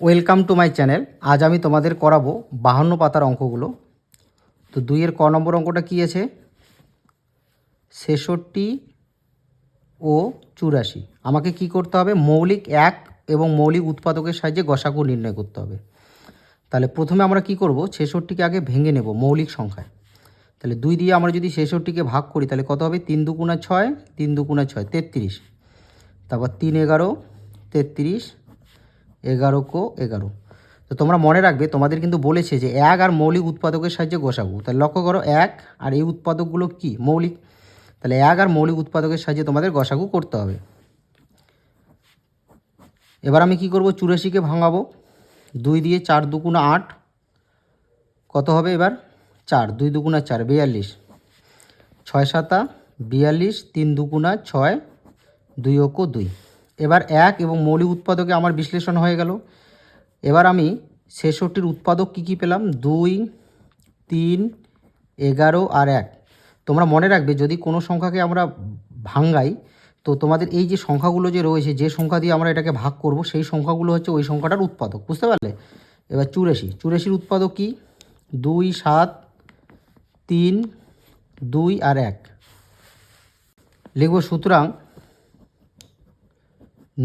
Welcome to my channel আজ আমি তোমাদের করাবো বাহান্ন পাতার অঙ্কগুলো। তো দুইয়ের ক নম্বর অঙ্কটা কী আছে? ছেষট্টি ও চুরাশি। আমাকে কি করতে হবে? মৌলিক এক এবং মৌলিক উৎপাদকের সাহায্যে গসাগু নির্ণয় করতে হবে। তাহলে প্রথমে আমরা কি করব? ছেষট্টিকে আগে ভেঙে নেব মৌলিক সংখ্যায়। তাহলে দুই দিয়ে আমরা যদি ছেষট্টিকে ভাগ করি, তাহলে কত হবে? তিন দুগুণা ছয়, তিন দুগুণা ছয়, তেত্রিশ। তারপর তিন এগারো, তেত্রিশ এগারো কো এগারো। তো তোমরা মনে রাখবে, তোমাদের কিন্তু বলেছে যে এক আর মৌলিক উৎপাদকের সাহায্যে গোসাগু তাহলে লক্ষ্য করো, এক আর এই উৎপাদকগুলো কি? মৌলিক। তাহলে এক আর মৌলিক উৎপাদকের সাহায্যে তোমাদের গসাগু করতে হবে। এবার আমি কি করব? চুরাশিকে ভাঙাবো। দুই দিয়ে চার দুগুণা আট। কত হবে এবার? চার, দুই দুগুণা চার, বিয়াল্লিশ। ছয় সাতা, বিয়াল্লিশ, তিন দুগুণা ছয়, দুই অক্ষ দুই। এবার এক এবং মৌলিক উৎপাদকে আমার বিশ্লেষণ হয়ে গেল। এবার আমি ছেষট্টির উৎপাদক কী কী পেলাম? দুই, তিন, এগারো আর এক। তোমরা মনে রাখবে, যদি কোনো সংখ্যাকে আমরা ভাঙ্গাই, তো তোমাদের এই যে সংখ্যাগুলো যে রয়েছে, যে সংখ্যা দিয়ে আমরা এটাকে ভাগ করব, সেই সংখ্যাগুলো হচ্ছে ওই সংখ্যাটার উৎপাদক। বুঝতে পারলে? এবার চুরাশি। চুরাশির উৎপাদক কি? দুই, সাত, তিন, দুই আর এক। লিখব সুতরাং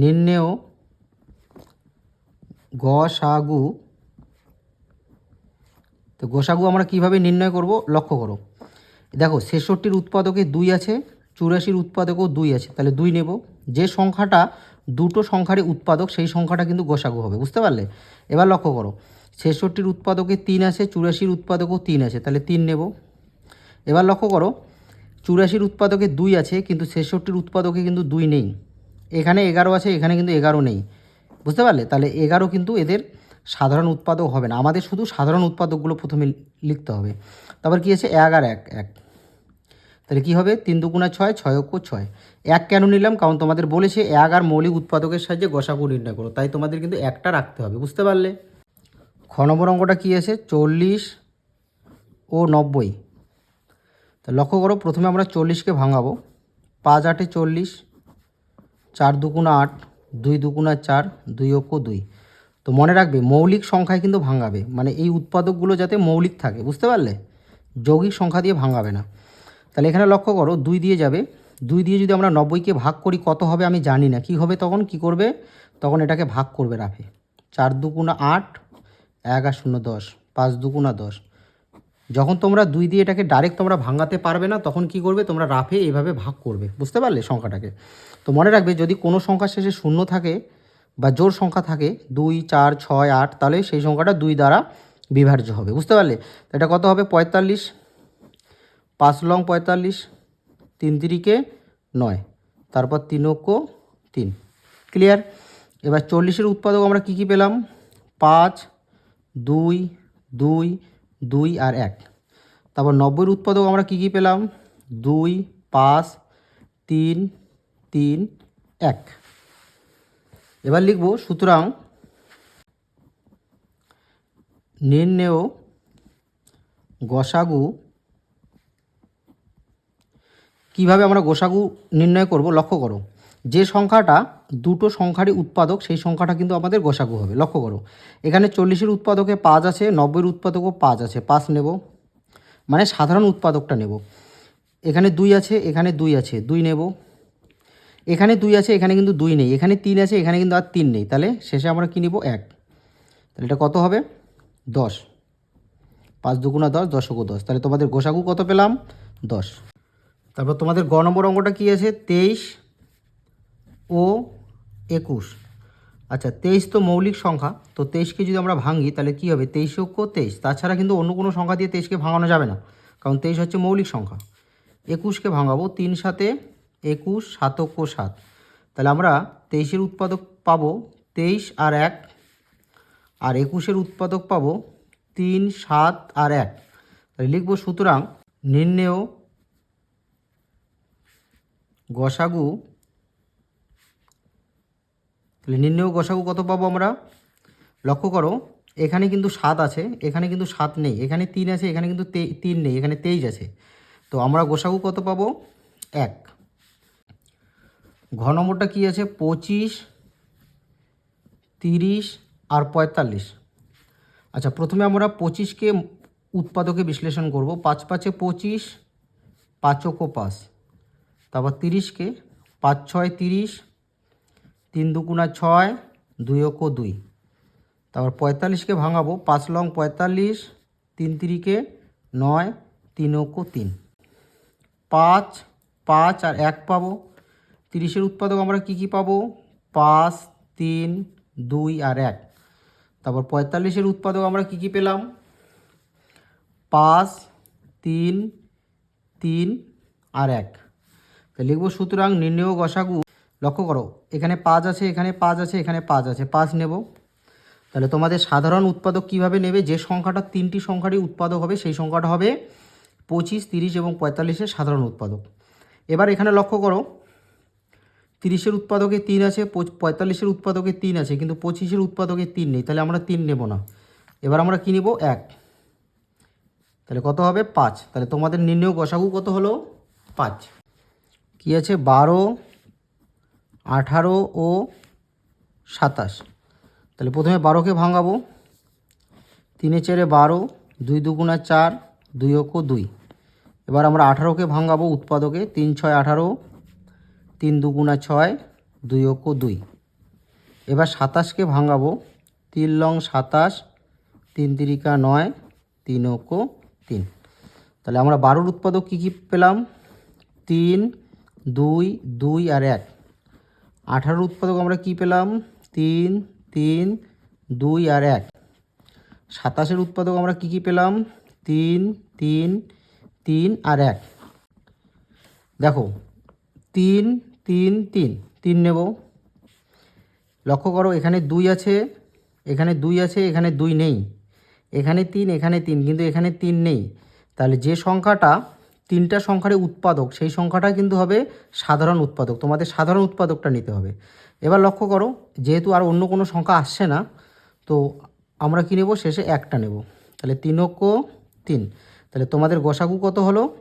নির্ণেয় গসাগু, তো গোসাগু আমরা কীভাবে নির্ণয় করব? লক্ষ্য করো। দেখো, ছেষট্টির উৎপাদকে দুই আছে, চুরাশির উৎপাদকেও দুই আছে, তাহলে দুই নেব। যে সংখ্যাটা দুটো সংখ্যারই উৎপাদক, সেই সংখ্যাটা কিন্তু গোসাগু হবে, বুঝতে পারলে? এবার লক্ষ্য করো, ছেষট্টির উৎপাদকে তিন আছে, চুরাশির উৎপাদকও তিন আছে, তাহলে তিন নেব। এবার লক্ষ্য করো, চুরাশির উৎপাদকে দুই আছে, কিন্তু ছেষট্টির উৎপাদকে কিন্তু দুই নেই। এখানে এগারো আছে, এখানে কিন্তু এগারো নেই। বুঝতে পারলে? তাহলে এগারো কিন্তু এদের সাধারণ উৎপাদক হবে না। আমাদের শুধু সাধারণ উৎপাদকগুলো প্রথমে লিখতে হবে। তারপর কী আছে? এক আর এক এক। তাহলে কী হবে? তিন দুগুণা ছয় ছয় অক্ষ ছয়। এক কেন নিলাম? কারণ তোমাদের বলেছে এক আর মৌলিক উৎপাদকের সাহায্যে গসাগু নির্ণয় করো। তাই তোমাদের কিন্তু একটা রাখতে হবে। বুঝতে পারলে? খ নম্বর অঙ্কটা কী আছে? চল্লিশ ও নব্বই। তা লক্ষ্য করো, প্রথমে আমরা চল্লিশকে ভাঙাবো। পাঁচ আটে চল্লিশ চার দুগুণা আট, দুই দুগুণা চার, দুই অক্ষ দুই। তো মনে রাখবে, মৌলিক সংখ্যায় কিন্তু ভাঙাবে। মানে এই উৎপাদকগুলো যাতে মৌলিক থাকে, বুঝতে পারলে? যৌগিক সংখ্যা দিয়ে ভাঙাবে না। তাহলে এখানে লক্ষ্য করো, দুই দিয়ে যাবে। দুই দিয়ে যদি আমরা নব্বইকে ভাগ করি, কত হবে আমি জানি না। কি হবে তখন? কি করবে? তখন এটাকে ভাগ করবে রাফে। চার দুগুণা আট, এক আর শূন্য দশ, পাঁচ দুগুণা দশ। যখন তোমরা দুই দিয়ে এটাকে ডাইরেক্ট তোমরা ভাঙাতে পারবে না, তখন কি করবে? তোমরা রাফে এইভাবে ভাগ করবে। বুঝতে পারলে সংখ্যাটাকে? তো মনে রাখবে, যদি কোনো সংখ্যার শেষে শূন্য থাকে বা জোর সংখ্যা থাকে, দুই, চার, ছয়, আট, তাহলে সেই সংখ্যাটা দুই দ্বারা বিভাজ্য হবে। বুঝতে পারলে? এটা কত হবে? পঁয়তাল্লিশ। পাঁচ লং পঁয়তাল্লিশ, তিন তিরিকে নয়। তারপর তিন অক্ষ, তিন। ক্লিয়ার এবার চল্লিশের উৎপাদক আমরা কি কি পেলাম? পাঁচ, দুই দুই দুই আর এক। তারপর নব্বইয়ের উৎপাদক আমরা কি কী পেলাম? দুই, পাঁচ, তিন তিন, এক। এবার লিখব, সুতরাং নির্ণেয় গসাগু কীভাবে আমরা গোসাগু নির্ণয় করব? লক্ষ্য করো। যে সংখ্যাটা দুটো সংখ্যারই উৎপাদক, সেই সংখ্যাটা কিন্তু আমাদের গোসাগু হবে। লক্ষ্য করো, এখানে চল্লিশের উৎপাদকে পাঁচ আছে, নব্বইয়ের উৎপাদকও পাঁচ আছে, পাঁচ নেব মানে সাধারণ উৎপাদকটা নেব। এখানে দুই আছে, এখানে দুই আছে, দুই নেব। এখানে দুই আছে, এখানে কিন্তু দুই নেই, এখানে তিন আছে, এখানে কিন্তু আর তিন নেই। তাহলে শেষে আমরা কী নিব? এক। তাহলে এটা কত হবে? দশ। পাঁচ দুগুণা দশ, দশকও দশ। তাহলে তোমাদের গোসাগু কত পেলাম? দশ। তারপর তোমাদের গ নম্বর অঙ্কটা কী আছে? তেইশ ও একুশ। আচ্ছা তেইশ তো মৌলিক সংখ্যা, তো তেইশকে যদি আমরা ভাঙি তাহলে কী হবে? তেইশ অক্ষ তেইশ, তাছাড়া কিন্তু অন্য কোনো সংখ্যা দিয়ে তেইশকে ভাঙানো যাবে না, কারণ তেইশ হচ্ছে মৌলিক সংখ্যা। একুশকে ভাঙাবো, তিন সাতে একুশ সাতক্য সাত। তাহলে আমরা তেইশের উৎপাদক পাবো তেইশ আর এক, আর একুশের উৎপাদক পাবো তিন, সাত আর এক। তাহলে লিখব, সুতরাং নির্ণেয়, গসাগু তাহলে নির্ণেয় গসাগু কত পাবো আমরা? লক্ষ্য করো, এখানে কিন্তু সাত আছে, এখানে কিন্তু সাত নেই, এখানে তিন আছে, এখানে কিন্তু তিন নেই, এখানে তেইশ আছে। তো আমরা গোসাগু কত পাবো? এক। ঘ নম্বরটা কী আছে? পঁচিশ, তিরিশ আর পঁয়তাল্লিশ। আচ্ছা প্রথমে আমরা পঁচিশকে উৎপাদকে বিশ্লেষণ করব। পাঁচ পাঁচে পঁচিশ, পাঁচক পাঁচ। তারপর তিরিশকে, পাঁচ ছয় তিরিশ তিন দুগুণা ছয়, দুই অক দুই। তারপর পঁয়তাল্লিশকে ভাঙাবো, পাঁচ লং পঁয়তাল্লিশ, তিন তিরিকে নয়, তিন অক তিন। পাঁচ পাঁচ আর এক পাবো। তিরিশের উৎপাদক আমরা কি কি পাবো? পাঁচ, তিন, দুই আর এক। তারপর পঁয়তাল্লিশের উৎপাদক আমরা কি কি পেলাম? পাঁচ, তিন তিন আর এক। তো লিখব সুতরাং নির্ণয় গসাগু লক্ষ্য করো, এখানে পাঁচ আছে, এখানে পাঁচ আছে, এখানে পাঁচ আছে, পাঁচ নেব। তাহলে তোমাদের সাধারণ উৎপাদক কীভাবে নেবে? যে সংখ্যাটা তিনটি সংখ্যারই উৎপাদক হবে, সেই সংখ্যাটা হবে পঁচিশ, তিরিশ এবং পঁয়তাল্লিশের সাধারণ উৎপাদক। এবার এখানে লক্ষ্য করো, তিরিশের উৎপাদকে তিন আছে পঁয়তাল্লিশের উৎপাদকে তিন আছে, কিন্তু পঁচিশের উৎপাদকে তিন নেই, তাহলে আমরা তিন নেব না। এবার আমরা কী নেব? এক। তাহলে কত হবে? পাঁচ। তাহলে তোমাদের নির্ণয় গসাগু কত হলো? পাঁচ। কী আছে? বারো আঠারো ও সাতাশ। তাহলে প্রথমে বারোকে ভাঙাবো। তিনে চেরে বারো, দুই দুগুণা চার, দুই অক্ষ দুই। এবার আমরা আঠারোকে ভাঙাবো উৎপাদকে। তিন ছয় আঠারো, তিন দুগুণা ছয়, দুই অক্ষ দুই। এবার সাতাশকে ভাঙাবো। তিন লং সাতাশ, তিন তিরিকা নয়, তিন অক্ষ তিন। তাহলে আমরা বারোর উৎপাদক কী কী পেলাম? তিন, দুই দুই আর এক। আঠারোর উৎপাদক আমরা কি পেলাম? তিন তিন, দুই আর এক। সাতাশের উৎপাদক আমরা কি কি পেলাম? তিন তিন তিন আর এক। দেখো, তিন তিন তিন তিন নেব। লক্ষ্য করো, এখানে দুই আছে, এখানে দুই আছে, এখানে দুই নেই। এখানে তিন এখানে তিন, কিন্তু এখানে তিন নেই। তাহলে যে সংখ্যাটা তিনটা সংখ্যার উৎপাদক, সেই সংখ্যাটা কিন্তু হবে সাধারণ উৎপাদক। তোমাদের সাধারণ উৎপাদকটা নিতে হবে। এবার লক্ষ্য করো, যেহেতু আর অন্য কোনো সংখ্যা আসছে না, তো আমরা কী নেব? শেষে একটা নেব। তাহলে তিন অক্ষ তিন। তাহলে তোমাদের গোসাগু কত হলো?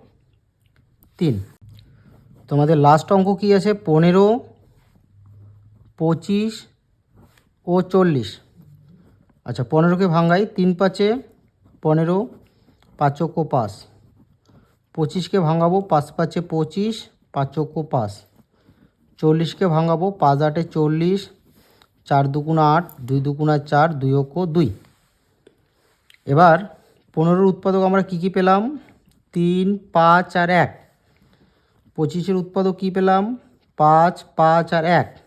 তিন। তোমাদের লাস্ট অঙ্ক কী আছে? পনেরো, পঁচিশ ও চল্লিশ। আচ্ছা পনেরোকে ভাঙ্গাই তিন পাঁচে পনেরো, পাঁচ পাঁচক পাঁচ। পঁচিশকে ভাঙাবো, পাঁচ পাঁচে পঁচিশ পাঁচক পাঁচ। চল্লিশকে ভাঙাবো, পাঁচ আটে চল্লিশ, চার দুগুণা আট, দুই দুগুণা চার, দুই অক্ষ দুই। এবার পনেরোর উৎপাদক আমরা কি কি পেলাম? তিন, পাঁচ আর এক। পঁচিশের উৎপাদক কি পেলাম? পাঁচ পাঁচ আর এক।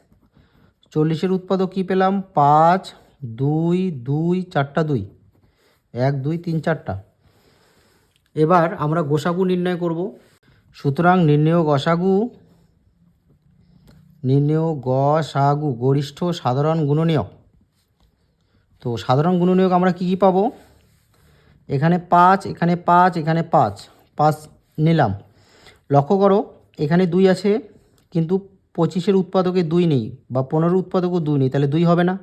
চল্লিশের উৎপাদক কি পেলাম? পাঁচ, দুই দুই, চারটা দুই। এক, দুই, তিন, চারটা। এবার আমরা গোসাগু নির্ণয় করব। সুতরাং নির্ণয় গসাগু নির্ণয় গসাগু, গরিষ্ঠ সাধারণ গুণনীয়ক। তো সাধারণ গুণনীয়ক আমরা কি কি পাবো? এখানে পাঁচ এখানে পাঁচ এখানে পাঁচ পাঁচ নিলাম। লক্ষ্য করো, এখানে দুই আছে, কিন্তু পঁচিশের উৎপাদকে দুই নেই বা পনেরো উৎপাদকও দুই নেই, তাহলে দুই হবে না।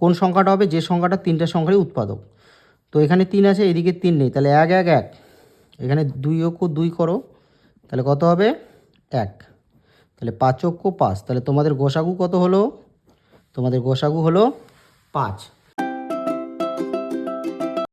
কোন সংখ্যাটা হবে? যে সংখ্যাটা তিনটা সংখ্যারই উৎপাদক। তো এখানে তিন আছে, এদিকে তিন নেই, তাহলে এক এক এক। এখানে দুই অক্ষ দুই করো, তাহলে কত হবে? এক। তাহলে পাঁচ অক্ষ পাঁচ। তাহলে তোমাদের গোসাগু কত হলো? তোমাদের গোসাগু হলো পাঁচ।